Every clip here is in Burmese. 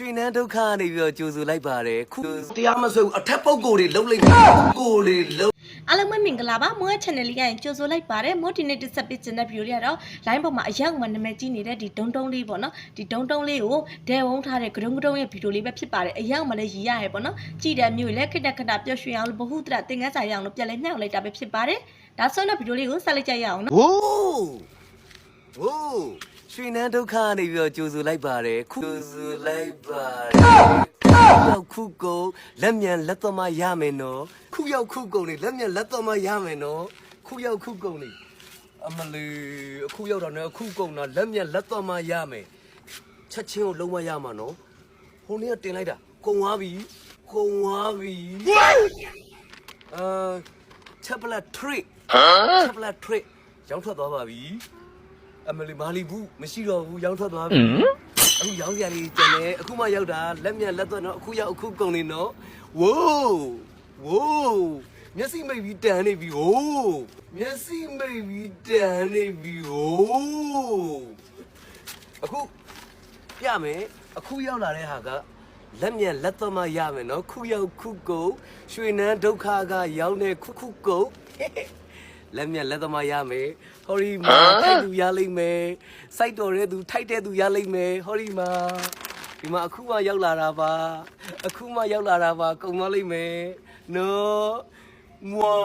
ရွှေနန်းဒုက္ခကနေပြီးတော့ကြိုဆိုလိုက်ပါတယ်ခုတရားမဆွဲဘူးအထက်ပုဂ္ဂိုလ်တွေလှုပ်လိုက်မယ်ကိုယ်တွေလှုပ်အားလုံးပဲမင်္ဂလာပါမိုး channel လေးကရင်ကြိုဆိုလိုက်ပါတယ်မိုးဒီနေ့တစ်ဆက်ပေးချင်တဲ့ video လေးကတော့ line ပေါ်မှာအရောက်မှနာမည်ကြီးနေတဲ့ဒီဒုံတုံးလေးပေါ့နော်ဒီဒုံတုံးလေးကိုဒဲဝုံထားတဲ့ဂရုံဂရုံရဲ့ video လေးပဲဖြစ်ပါတယ်အရောက်မှလည်းရည်ရရဲပေါ့နော်ကြည်တဲ့မျိုးလည်းခက်တက်ခက်တာပျော်ရွှင်အောင်လို့ဘဟုတရသင်္ကန်းစာရအောင်လို့ပြန်လဲမြောက်လိုက်တာပဲဖြစ်ပါတယ်ဒါဆိုတော့ video လေးကိုဆက်လိုက်ကြရအောင်နော်ဝိုးဝိုး ရွှေနန်းဒုက္ခကနေပြီးတော့ကြိုဆိုလိုက်ပါတယ်ခုကြိုဆိုလိုက်ပါတယ်ရောက်ခုကုန်လက်မြန်လက်သမားရမယ်နော်ခုရောက်ခုကုန်နေလက်မြန်လက်သမားရမယ်နော်ခုရောက်ခုကုန်နေအမလီအခုရောက်တော့လည်းအခုကုန်တာလက်မြန်လက်သမားရမယ်ချက်ချင်းကိုလုံးဝရမှာနော်ဟိုနေ့ကတင်လိုက်တာကုန်သွားပြီကုန်သွားပြီအာချက်ပလက်ထရစ်ချက်ပလက်ထရစ်ရောင်းထွက်သွားပါပြီ အမလီမာလီဘူးမရှိတော့ဘူးရောင်းထွက်သွားပြီအခုရောင်းစရာလေးကျန်တယ်အခုမှရောက်တာလက်မြတ်လက်သွက်တော့အခုရောက်အခုကုန်နေတော့ဝိုးဝိုးမျက်စိမိတ်ပြီးတန်နေပြီဟိုးမျက်စိမိတ်ပြီးတန်နေပြီဟိုးအခုပြမယ်အခုရောက်လာတဲ့ဟာကလက်မြတ်လက်သွက်မှရမယ်နော်ခုရောက်ခုကုန်ရွှေနန်းဒုက္ခကရောက်နေခုခုကုန် လက်မြတ်လက်သမားရမယ်ဟော်ရီမာထိုက်သူရလိမ့်မယ်စိုက်တော်တဲ့သူထိုက်တဲ့သူရလိမ့်မယ်ဟော်ရီမာဒီမှာအခုမှရောက်လာတာပါအခုမှရောက်လာတာပါကုန်သွားလိမ့်မယ်နော်မွာ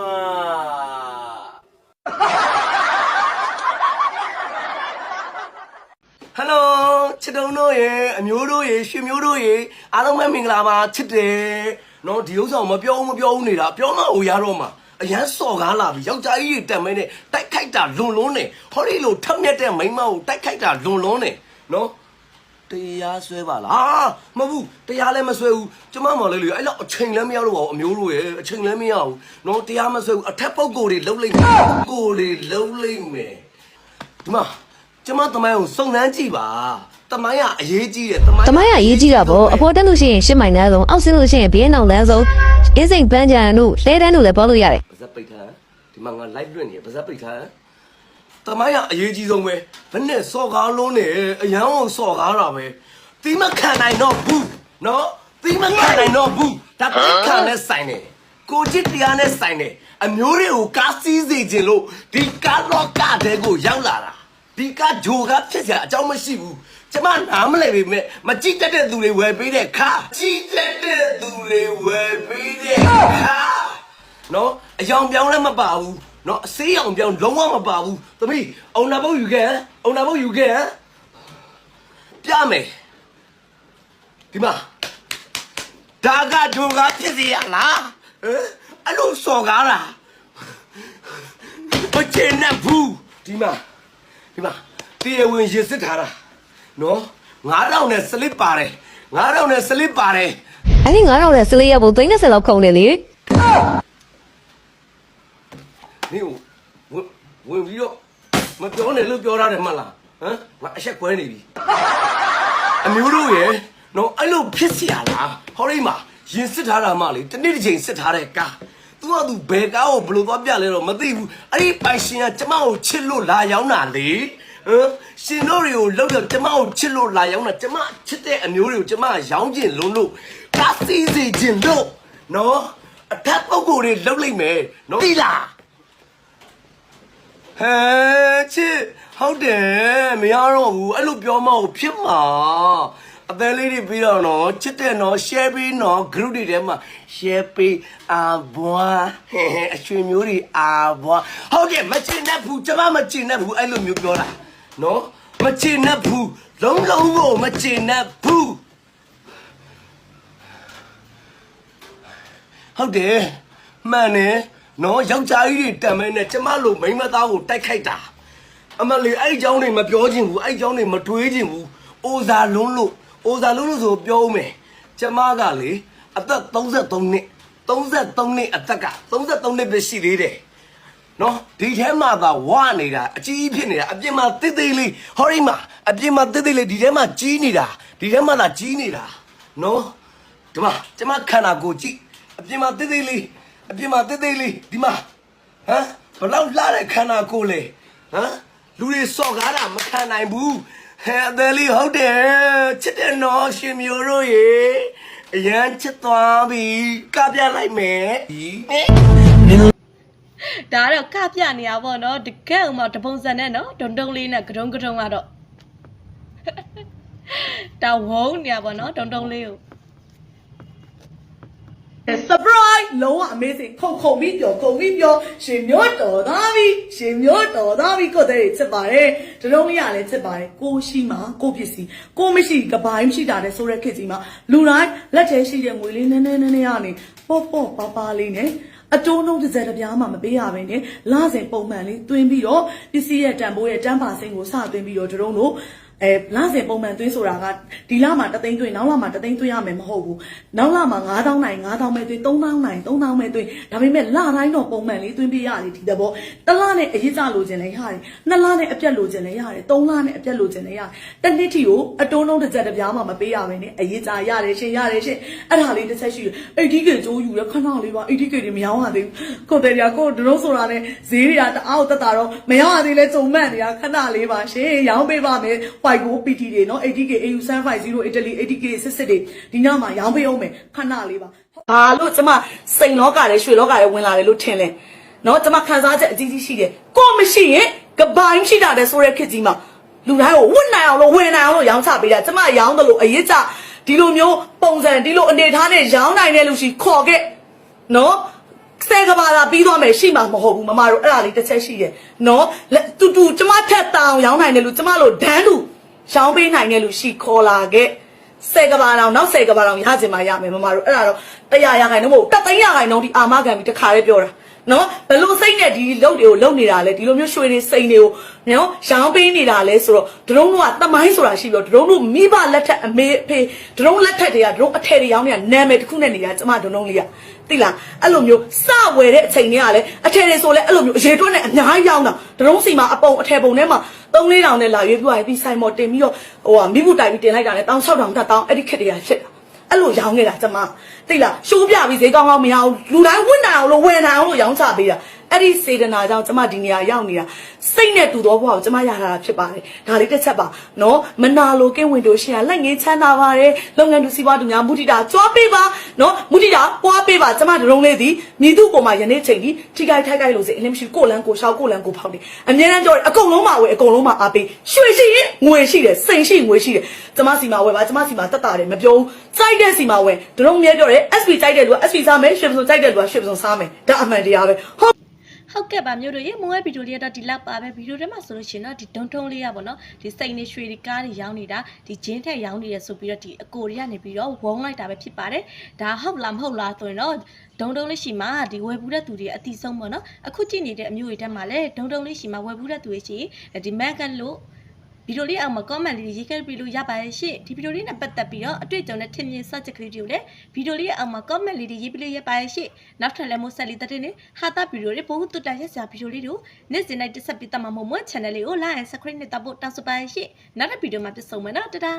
ဟယ်လိုချစ်တုံတို့ရေအမျိုးတို့ရေရွှေမျိုးတို့ရေအားလုံးပဲမင်္ဂလာပါချစ်တယ်နော်ဒီဥစ္စာကိုမပြောဘူးမပြောဘူးနေတာပြောမှဟိုရတော့မှာ အရန်စော်ကားလာပြီယောက်ျားကြီးတွေတက်မဲနဲ့တိုက်ခိုက်တာလွန်လွန်းနေဟောဒီလိုထက်မြက်တဲ့မိန်းမကိုတိုက်ခိုက်တာလွန်လွန်းနေနော်တရားဆွဲပါလားမဟုတ်ဘူးတရားလည်းမဆွဲဘူးကျမမော်လေးလေအဲ့လောက်အချိန်လည်းမရတော့ပါဘူးအမျိုးတို့ရဲ့အချိန်လည်းမရဘူးနော်တရားမဆွဲဘူးအထက်ပုဂ္ဂိုလ်တွေလှုပ်လိုက်မယ်ကိုယ်တွေလှုပ်လိုက်မယ်ဒီမှာကျမတမိုင်းကိုစုံနှမ်းကြည့်ပါ တမိုင်းကအရေးကြီးတယ်တမိုင်းတမိုင်းကရေးကြည့်တာပေါ့အပေါ်တက်လို့ရှိရင်ရှစ်မိုင်လမ်းဆုံးအောက်ဆင်းလို့ရှိရင်ဘီးနောက်လမ်းဆုံးအင်းစိန်ပန်းချံတို့လဲတန်းတို့လည်းပေါ်လို့ရတယ်ပါဇက်ပိတ်ထားဒီမှာငါ live လွှင့်နေပါဇက်ပိတ်ထားတမိုင်းကအရေးကြီးဆုံးပဲဘယ်နဲ့စော်ကားလုံးနေအရန်ကိုစော်ကားတာပဲတီးမခံနိုင်တော့ဘူးနော်တီးမခံနိုင်တော့ဘူးဒါတိခံနဲ့ဆိုင်တယ်ကိုချစ်တရားနဲ့ဆိုင်တယ်အမျိုးတွေကိုကားစီးစေခြင်းလို့ဒီကားလောကတဲ့ကိုရောက်လာတာဒီကားဂျိုကဖြစ်စရာအကြောင်းမရှိဘူး ကျမနားမလဲပေမဲ့မကြည့်တတ်တဲ့သူတွေဝယ်ပေးတဲ့ခါကြည့်တတ်တဲ့သူတွေဝယ်ပေးတဲ့ခါနော်အယောင်ပြောင်းလည်းမပါဘူးနော်အစေးအောင်ပြောင်းလုံးဝမပါဘူးသမီးအုံနာဘုတ်ယူခဲ့ဟမ်အုံနာဘုတ်ယူခဲ့ဟမ်ပြမယ်ဒီမှာဒါကဒုကဖြစ်စီရလားဟမ်အဲ့လိုစော်ကားတာမချင်နဲ့ဘူးဒီမှာဒီမှာတရားဝင်ရစ်စစ်ထားတာ နော်9000နဲ့စလစ်ပါတယ်9000နဲ့စလစ်ပါတယ် အဲ့ဒီ9000နဲ့စလေးရဖို့30လောက်ခုံတယ်လေ နင့်ကိုဝင်ဝင်ပြီးတော့မပြောနဲ့လို့ပြောရတယ်မဟုတ်လားဟမ်ငါအဆက်ကွဲနေပြီအမျိုးတို့ရယ်နော်အဲ့လိုဖြစ်เสียလားဟောဒီမှာရင်စစ်ထားတာမှလေတနေ့တစ်ချိန်စစ်ထားတဲ့ကားသူကသူဘယ်ကားကိုဘယ်လိုသွားပြလဲတော့မသိဘူးအဲ့ဒီပိုင်ရှင်ကကျမကိုချစ်လို့လာရောက်တာလေ ဟမ်ရှင်တို့တွေကိုလောက်တော့ကျမကိုချစ်လို့လာရောက်တာကျမချစ်တဲ့အမျိုးတွေကိုကျမကရောင်းကျင်လုံးလို့ကားစီးစီခြင်းလို့နော်အထက်ပုဂ္ဂိုလ်တွေလောက်လိုက်မယ်နော်သိလားဟဲချစ်ဟုတ်တယ်မရတော့ဘူးအဲ့လိုပြောမဟုတ်ဖြစ်မှာအသေးလေးတွေပြီးတော့နော်ချစ်တဲ့နော် share ပြီးနော် group တွေထဲမှာ share ပြီးအာဘွားဟဲဟဲအရွှေမျိုးတွေအာဘွားဟုတ်ကဲ့မချင်တတ်ဘူးကျွန်မမချင်တတ်ဘူးအဲ့လိုမျိုးပြောတာ နော်မချင်တတ်ဘူးလုံးလုံးကိုမချင်တတ်ဘူး ဟုတ်တယ်မှန်တယ်နော်ယောက်ျားကြီးတွေတံမဲနဲ့ကျမလိုမိန်းမသားကိုတိုက်ခိုက်တာအမလီအဲ့ဒီเจ้าတွေမပြောချင်ဘူးအဲ့ဒီเจ้าတွေမတွေးချင်ဘူးအိုဇာလုံးလို့အိုဇာလုံးလို့ဆိုပြောဦးမယ်ကျမကလေအသက်33နှစ်33နှစ်အသက်က33နှစ်ပဲရှိသေးတယ် နော်ဒီထဲမှာသာဝနေတာအကြီးဖြစ်နေတာအပြင်မှာတိတ်တိတ်လေးဟောဒီမှာအပြင်မှာတိတ်တိတ်လေးဒီထဲမှာကြီးနေတာဒီထဲမှာသာကြီးနေတာနော်ဒီမှာကျမခန္ဓာကိုယ်ကြည့်အပြင်မှာတိတ်တိတ်လေးအပြင်မှာတိတ်တိတ်လေးဒီမှာဟမ်ဘယ်လောက်လှတဲ့ခန္ဓာကိုယ်လဲဟမ်လူတွေစော့ကားတာမခံနိုင်ဘူးဟဲ့အသေးလေးဟုတ်တယ်ချစ်တယ်နော်ရှင်မျိုးတို့ရေအရန်ချစ်သွားပြီကပြလိုက်မယ် ဒီဒါကတော့ကပြနေရပါတော့နော်တကယ်ဥမာတပုံစံနဲ့နော်ဒုံဒုံလေးနဲ့ကတုံးကတုံးကတော့ဒါဝုန်းနေရပါတော့ဒုံဒုံလေးကို surprise လုံးဝ amazing ခုန်ခုန်ပြီးပြောခုန်ပြီးပြောရှင်မျိုးတော်သားပြီရှင်မျိုးတော်သားပြီကိုတဲ့ချစ်ပါတယ်တလုံးလေးရလည်းချစ်ပါတယ်ကိုရှိမှကိုပစ္စည်းကိုမရှိကပိုင်းမရှိတာတဲ့ဆိုရက်ခစ်ကြီးမှာလူတိုင်းလက်ထဲရှိတဲ့ငွေလေးနည်းနည်းနည်းနည်းကနေပေါ့ပေါ့ပါပါလေးနဲ့ အတိုးနှုံးတစ်စက်တစ်ပြားမှမပေးရဘဲနဲ့လစဉ်ပုံမှန်လေးတွင်းပြီးတော့ပစ္စည်းရဲ့တန်ဖိုးရဲ့တန်းပါစိန်ကိုစတွင်းပြီးတော့တို့တို့ အဲလစဉ်ပုံမှန်သွင်းဆိုတာကဒီလမှာတသိန်းသွင်းနောက်လမှာတသိန်းသွင်းရမယ်မဟုတ်ဘူးနောက်လမှာ9000နိုင်9000ပဲသွင်း3000နိုင်3000ပဲသွင်းဒါပေမဲ့လတိုင်းတော့ပုံမှန်လေးသွင်းပြရတယ်ဒီသဘောတစ်လနဲ့အရေးကြလို့ခြင်းလည်းရတယ်နှစ်လနဲ့အပြတ်လို့ခြင်းလည်းရတယ်သုံးလနဲ့အပြတ်လို့ခြင်းလည်းရတယ်တစ်နှစ်ထီကိုအတိုးနှုံးတစ်စက်တစ်ပြားမှမပေးရဘဲနဲ့အရေးကြရတယ်ရှင်ရတယ်ရှင်အဲ့ဒါလေးတစ်ချက်ရှိတယ်အိတ်ဒီကေကျိုးယူရခဏလေးပါအိတ်ဒီကေတွေမရောင်းရသေးဘူးကိုတယ်ရကိုဒရုံးဆိုတာနဲ့ဈေးတွေကတအားတက်တာတော့မရောင်းရသေးလဲကြုံမှန်နေတာခဏလေးပါရှင်ရောင်းပေးပါမယ် white go PT တွေနော် 80k AU750 Italy 80k စစ်စစ်တွေဒီညမှာရောင်းပေးအောင်မယ်ခဏလေးပါဘာလို့ကျမစိန်လောကရဲ့ရွှေလောကရဲ့ဝင်လာတယ်လို့ထင်လဲနော်ကျမခံစားချက်အကြီးကြီးရှိတယ်ကိုမရှိရင်ကပိုင်းရှိတာတဲ့ဆိုတဲ့ခစ်ကြီးမှာလူတိုင်းကိုဝတ်နိုင်အောင်လို့ဝင်နိုင်အောင်လို့ရောင်းချပေးတာကျမရောင်းတယ်လို့အရေးကြဒီလိုမျိုးပုံစံဒီလိုအနေထားနဲ့ရောင်းနိုင်တဲ့လူရှိခေါ်ခဲ့နော်ဆယ်ကဘာသာပြီးသွားမယ်ရှိမှာမဟုတ်ဘူးမမတို့အဲ့ဒါလေးတစ်ချက်ရှိတယ်နော်လက်တူတူကျမထက်တောင်ရောင်းနိုင်တယ်လို့ကျမတို့ဒန်းလူ ရောင်းပေးနိုင်တဲ့လူရှိခေါ်လာခဲ့ဆယ်ကဘာတောင်နောက်ဆယ်ကဘာတောင်ရချင်မှရမယ်မမတို့အဲ့ဒါတော့တရားရခိုင်တော့မဟုတ်တသိန်းရခိုင်တော့ဒီအာမခံပြီးတခါလေးပြောတာ နော်ဘလို့စိတ်နဲ့ဒီလုတ်တွေကိုလုတ်နေတာလဲဒီလိုမျိုးရွှေတွေစိန်တွေကိုနော်ရောင်းပေးနေတာလဲဆိုတော့ဒရုံးတို့ကတမိုင်းဆိုတာရှိပြီးတော့ဒရုံးတို့မိဘလက်ထက်အမေအဖေဒရုံးလက်ထက်တွေကဒရုံးအထည်တွေရောင်းနေတာနာမည်တစ်ခုနဲ့နေတာကျမဒုံလုံးလေးကသိလားအဲ့လိုမျိုးစဝယ်တဲ့အချိန်တွေကလည်းအထည်တွေဆိုလဲအဲ့လိုမျိုးအရေတွက်နဲ့အများကြီးရောင်းတာဒရုံးစီမှာအပုံအထည်ပုံထဲမှာ3 4တောင်နဲ့လာရွေးပြသွားပြီးဆိုင်မော်တင်ပြီးတော့ဟိုဟာမိဘူးတိုင်ပြီးတင်လိုက်တာနဲ့တောင်း6တောင်တက်တောင်းအဲ့ဒီခက်တွေကဖြစ်တာ အဲ့လိုရောင်းနေတာကျမသိလားရှိုးပြပြီးဈေးကောင်းကောင်းမရအောင်လူတိုင်းဝင်နိုင်အောင်လို့ဝယ်နိုင်အောင်လို့ရောင်းချပေးတာ အဲ့ဒီစေတနာကြောင့်ကျမဒီနေရာရောက်နေတာစိတ်နဲ့တူသောဘဝကိုကျမရထားတာဖြစ်ပါတယ်ဒါလေးတစ်ချက်ပါနော်မနာလိုကင်းဝင်တို့ရှင်ကလက်ငင်းချမ်းသာပါတယ်လုပ်ငန်းသူစီးပွားသူများမုဒိတာကြွားပေးပါနော်မုဒိတာပွားပေးပါကျမဒရုံးလေးသည်မြည်သူ့ပေါ်မှာယနေ့ချိန်ဒီထိခိုက်ထိုက်ခိုက်လို့စေအလင်းမရှိကိုလန်းကိုရှောက်ကိုလန်းကိုဖောက်တယ်အမြဲတမ်းပြောတယ်အကုန်လုံးမှာဝယ်အကုန်လုံးမှာအားပေးရွှေရှိရင်ငွေရှိတယ်စိန်ရှိငွေရှိတယ်ကျမစီမှာဝယ်ပါကျမစီမှာတက်တာတယ်မပြောဘူးစိုက်တဲ့စီမှာဝယ်ဒရုံးမြဲပြောတယ် SP စိုက်တဲ့လူက SP စားမယ်ရွှေပစုံစိုက်တဲ့လူကရွှေပစုံစားမယ်ဒါအမှန်တရားပဲဟုတ် ဟုတ်ကဲ့ပါမျိုးတို့ရေမွေးဗီဒီယိုလေးကတော့ဒီလောက်ပါပဲဗီဒီယိုထဲမှာဆိုလို့ရှိရင်တော့ဒီဒုံထုံးလေးရပါတော့ဒီစိတ်နေရွှေဒီကားတွေရောင်းနေတာဒီဂျင်းထက်ရောင်းနေရဆိုပြီးတော့ဒီအကိုတွေကနေပြီးတော့ဝုန်းလိုက်တာပဲဖြစ်ပါတယ်ဒါဟုတ်လားမဟုတ်လားဆိုရင်တော့ဒုံတုံးလေးရှိမှဒီဝယ်ဘူးတဲ့သူတွေအတိဆုံးပေါ့နော်အခုကြည့်နေတဲ့အမျိုးတွေထဲမှာလည်းဒုံတုံးလေးရှိမှဝယ်ဘူးတဲ့သူတွေရှိဒီမက်ကလို့ ဗီဒီယိုလေးအောက်မှာ comment လေးရေးခဲ့ပြီးလို့ရပါရဲ့ရှင့်ဒီဗီဒီယိုလေးနဲ့ပတ်သက်ပြီးတော့အတွေ့အကြုံနဲ့ထင်မြင် search ကလေးတွေကိုလည်းဗီဒီယိုလေးရဲ့အောက်မှာ comment လေးတွေရေးပြီးလို့ရပါရဲ့ရှင့်နောက်ထပ်လည်းမို့ဆက်လေးတက်တဲ့နေဟာတာဗီဒီယိုလေးပို့တူတာရက်စရာဗီဒီယိုလေးတွေကိုနေ့စဉ်တိုင်းတက်ဆက်ပြီးတတ်မှာမဟုတ်မွ channel လေးကို like and subscribe နဲ့တပ်ဖို့တောင်းဆိုပါရဲ့ရှင့်နောက်တဲ့ဗီဒီယိုမှာပြန်ဆုံမယ်နော်တဒါ